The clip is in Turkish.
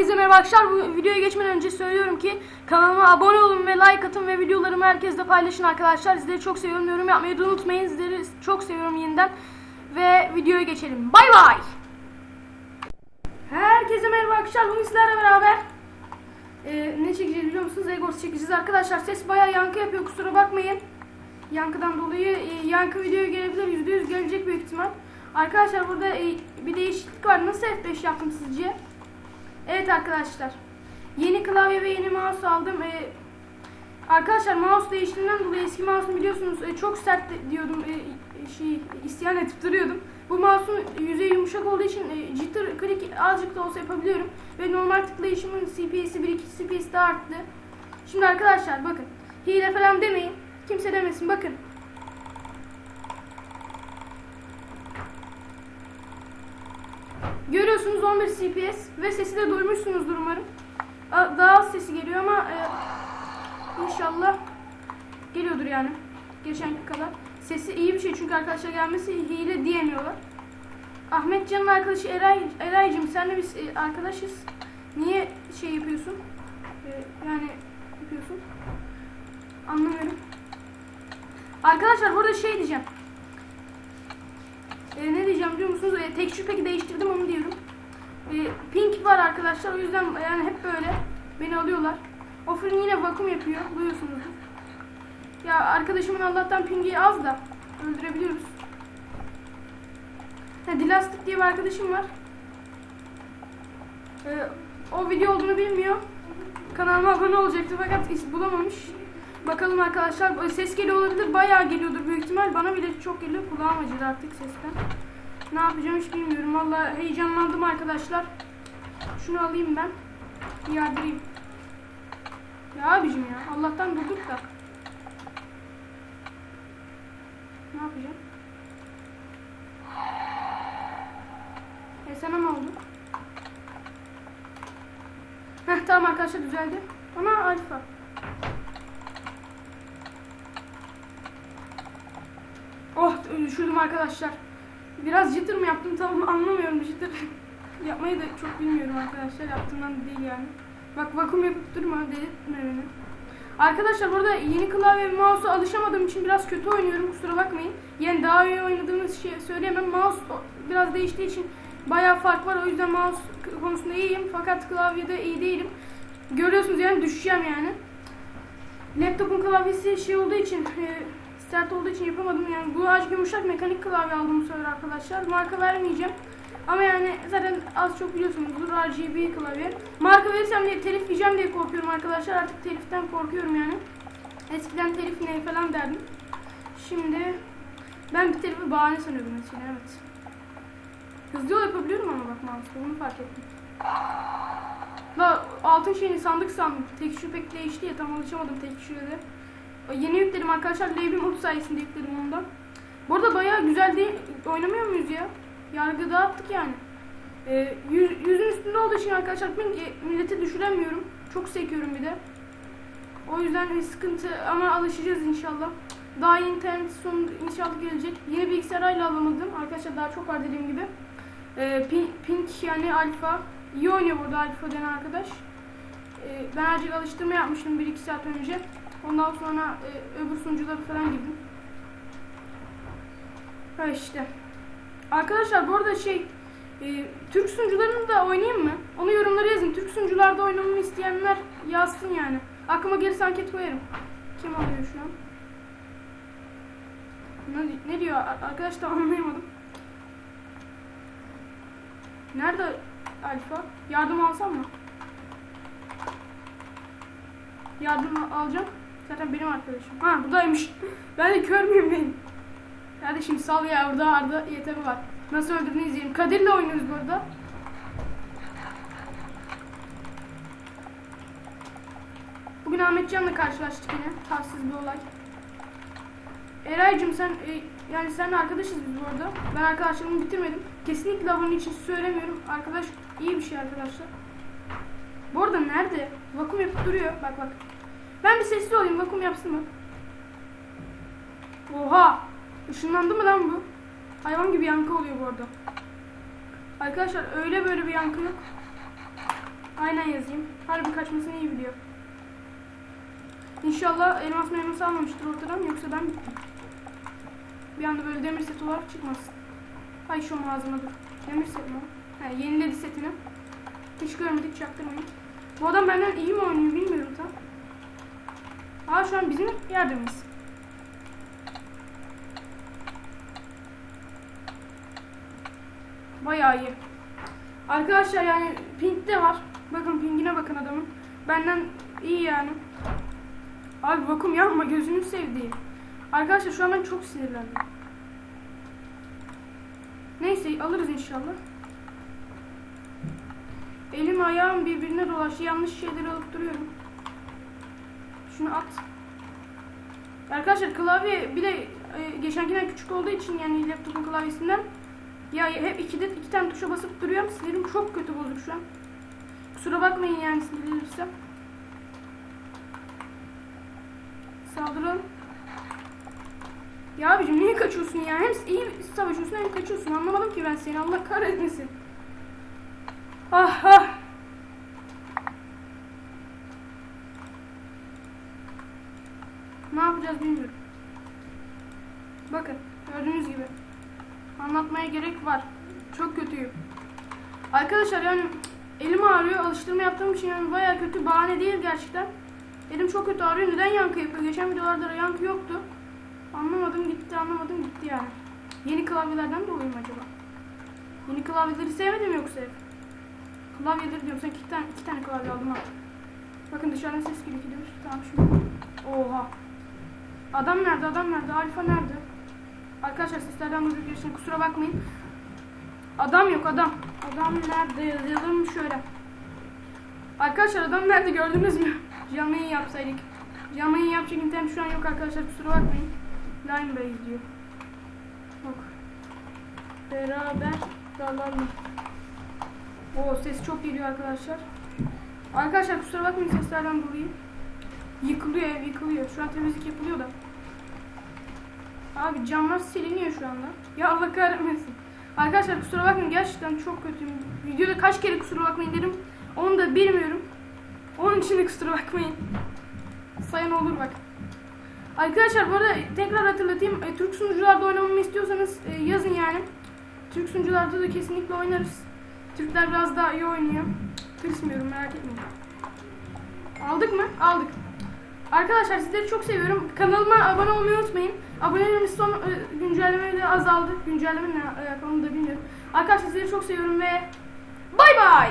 Herkese merhaba arkadaşlar. Bu videoya geçmeden önce söylüyorum ki kanalıma abone olun ve like atın ve videolarımı herkesle paylaşın arkadaşlar. Sizleri çok seviyorum. Yorum yapmayı da unutmayın. Sizleri çok seviyorum yeniden. Ve videoya geçelim. Bay bay. Herkese merhaba arkadaşlar. Bugün sizlerle beraber e, ne çekeceğiz biliyor musunuz? Egos çekeceğiz arkadaşlar. Ses bayağı yankı yapıyor. Kusura bakmayın. Yankıdan dolayı e, yankı videoya gelebilir. %100 gelecek büyük ihtimal. Arkadaşlar burada e, bir değişiklik var. Nasıl F5 yaptım sizce? Arkadaşlar. Yeni klavye ve yeni mouse aldım. Ee, arkadaşlar mouse değiştiğinden dolayı eski mouse'u biliyorsunuz e, çok sert diyordum. E, şey isyan edip duruyordum. Bu mouse'un yüzeyi yumuşak olduğu için e, jitter click azıcık da olsa yapabiliyorum. Ve normal tıklayışımın CPS'i 1-2 CPS daha arttı. Şimdi arkadaşlar bakın. Hile falan demeyin. Kimse demesin bakın. Görüyorsunuz 11 CPS ve sesi de duymuşsunuzdur umarım. Daha az sesi geliyor ama e, inşallah geliyordur yani. Geçenki kadar. Sesi iyi bir şey çünkü arkadaşlar gelmesi hile diyemiyorlar. Ahmet Can'ın arkadaşı Eray, Eray'cım senle biz e, arkadaşız. Niye şey yapıyorsun? E, yani yapıyorsun. Anlamıyorum. Arkadaşlar burada şey diyeceğim. E, ne diyeceğim biliyor musunuz? E, texture pack'i değiştirdim onu diyorum. E, pink var arkadaşlar o yüzden yani hep böyle beni alıyorlar. O fırın yine vakum yapıyor duyuyorsunuz. Ya arkadaşımın Allah'tan pingi az da öldürebiliyoruz. Ha, Dilastik diye bir arkadaşım var. E, o video olduğunu bilmiyor. Kanalıma abone olacaktı fakat is- bulamamış. Bakalım arkadaşlar ses geliyor olabilir bayağı geliyordur büyük ihtimal. Bana bile çok geliyor kulağım acıdı artık sesten. Ne yapacağım hiç bilmiyorum. Valla heyecanlandım arkadaşlar. Şunu alayım ben. Yardırayım ya abicim ya Allah'tan durduk da. Ne yapacağım? E sana ne oldu? Heh tamam arkadaşlar düzeldi. Ama alfa düşürdüm arkadaşlar. Biraz jitter mı yaptım tamam anlamıyorum jitter. Yapmayı da çok bilmiyorum arkadaşlar. Yaptığımdan değil yani. Bak vakum yapıp durma delirtme beni. Arkadaşlar burada yeni klavye ve mouse'a alışamadığım için biraz kötü oynuyorum kusura bakmayın. Yani daha iyi oynadığımız şey söyleyemem. Mouse biraz değiştiği için bayağı fark var. O yüzden mouse konusunda iyiyim fakat klavyede iyi değilim. Görüyorsunuz yani düşeceğim yani. Laptopun klavyesi şey olduğu için e, sert olduğu için yapamadım yani. Bu azıcık yumuşak mekanik klavye aldım bu sefer arkadaşlar. Marka vermeyeceğim. Ama yani zaten az çok biliyorsunuzdur RGB klavye. Marka verirsem diye telif yiyeceğim diye korkuyorum arkadaşlar. Artık teliften korkuyorum yani. Eskiden telif ne falan derdim. Şimdi ben bir telifi bahane sanıyordum mesela evet. Hızlı yol yapabiliyorum ama bak mouse'la bunu fark ettim. Da altın şeyini sandık sandım. Tekstür pek değişti ya tam alışamadım tekstüre de. Yeni yükledim arkadaşlar. Labim 30 sayesinde yükledim ondan. Bu arada bayağı güzel değil. Oynamıyor muyuz ya? Yargı dağıttık yani. Ee, yüz, yüzün üstünde olduğu için arkadaşlar ben e, milleti düşüremiyorum. Çok sekiyorum bir de. O yüzden bir sıkıntı ama alışacağız inşallah. Daha yeni internet sonu inşallah gelecek. Yeni bilgisayar hala alamadım. Arkadaşlar daha çok var dediğim gibi. Ee, pink, pink yani alfa. İyi oynuyor burada alfa denen arkadaş. Ee, ben azıcık alıştırma yapmıştım 1-2 saat önce. Ondan sonra e, öbür sunuculara falan girdim. Ha işte. Arkadaşlar bu arada şey e, Türk sunucularını da oynayayım mı? Onu yorumlara yazın. Türk sunucularda oynamamı isteyenler yazsın yani. Aklıma gelirse anket koyarım. Kim alıyor şu an? Ne, ne diyor arkadaşlar anlayamadım. Nerede Alfa? Yardım alsam mı? Yardım alacağım. Zaten benim arkadaşım. Ha buradaymış. ben de kör müyüm benim? Kardeşim sal ya orada Arda yeteri var. Nasıl öldürdüğünü izleyelim. Kadir'le oynuyoruz burada. Bugün Ahmet Can'la karşılaştık yine. Tatsız bir olay. Eray'cım sen e, yani sen arkadaşız biz bu arada. Ben arkadaşlarımı bitirmedim. Kesinlikle abone için söylemiyorum. Arkadaş iyi bir şey arkadaşlar. Bu arada nerede? Vakum yapıp duruyor. Bak bak. Ben bir sessiz olayım. Vakum yapsın mı? Oha! Işınlandı mı lan bu? Hayvan gibi yankı oluyor bu arada. Arkadaşlar öyle böyle bir yankı yok. Aynen yazayım. Harbi kaçmasını iyi biliyor. İnşallah elmas elmas almamıştır ortadan yoksa ben bittim. Bir anda böyle demir set olarak çıkmasın. Ay şu ağzıma dur. Demir set mi? He, yeniledi setini. Hiç görmedik çaktırmayın. Bu adam benden iyi mi oynuyor bilmiyorum tam. Aa şu an bizim yerdemiz. Bayağı iyi. Arkadaşlar yani ping de var. Bakın pingine bakın adamın. Benden iyi yani. Abi vakum yapma gözünü sevdiğim. Arkadaşlar şu an ben çok sinirlendim. Neyse alırız inşallah. Elim ayağım birbirine dolaştı. Yanlış şeyleri alıp duruyorum. Şunu at. Arkadaşlar klavye bir de e, geçenkinden küçük olduğu için yani laptopun klavyesinden ya hep iki, de, iki tane tuşa basıp duruyorum. Sinirim çok kötü bozuk şu an. Kusura bakmayın yani sinirlenirsem. Saldıralım. Ya abicim niye kaçıyorsun ya? Hem iyi savaşıyorsun hem kaçıyorsun. Anlamadım ki ben seni. Allah kahretmesin. Ah ah. Ne yapacağız bilmiyorum. Bakın gördüğünüz gibi. Anlatmaya gerek var. Çok kötüyüm. Arkadaşlar yani elim ağrıyor. Alıştırma yaptığım için yani bayağı kötü. Bahane değil gerçekten. Elim çok kötü ağrıyor. Neden yankı yapıyor? Geçen videolarda da yankı yoktu. Anlamadım gitti anlamadım gitti yani. Yeni klavyelerden dolayı mı acaba? Yeni klavyeleri sevmedim yoksa hep. Klavyeleri diyorum. Sen iki tane, iki tane klavye aldım ha. Bakın dışarıdan ses geliyor. Tamam şimdi. Oha. Adam nerede? Adam nerede? Alfa nerede? Arkadaşlar seslerden dolayı geçin. Kusura bakmayın. Adam yok adam. Adam nerede? Yazalım şöyle. Arkadaşlar adam nerede gördünüz mü? Canlı yayın yapsaydık. Canlı yayın yapacak internet şu an yok arkadaşlar kusura bakmayın. Line base diyor. Bak. Beraber dalalım. Oo ses çok geliyor arkadaşlar. Arkadaşlar kusura bakmayın seslerden dolayı. Yıkılıyor ev yıkılıyor. Şu an temizlik yapılıyor da. Abi camlar siliniyor şu anda. Ya Allah kahretmesin. Arkadaşlar kusura bakmayın gerçekten çok kötüyüm. Videoda kaç kere kusura bakmayın dedim. Onu da bilmiyorum. Onun için de kusura bakmayın. Sayın olur bak. Arkadaşlar bu arada tekrar hatırlatayım. E, Türk sunucularda oynamamı istiyorsanız e, yazın yani. Türk sunucularda da kesinlikle oynarız. Türkler biraz daha iyi oynuyor. Tırsmıyorum merak etmeyin. Aldık mı? Aldık. Arkadaşlar sizleri çok seviyorum. Kanalıma abone olmayı unutmayın. Abonelerimiz son e, güncelleme de azaldı. Güncelleme ne alakalı da bilmiyorum. Arkadaşlar sizleri çok seviyorum ve bay bay.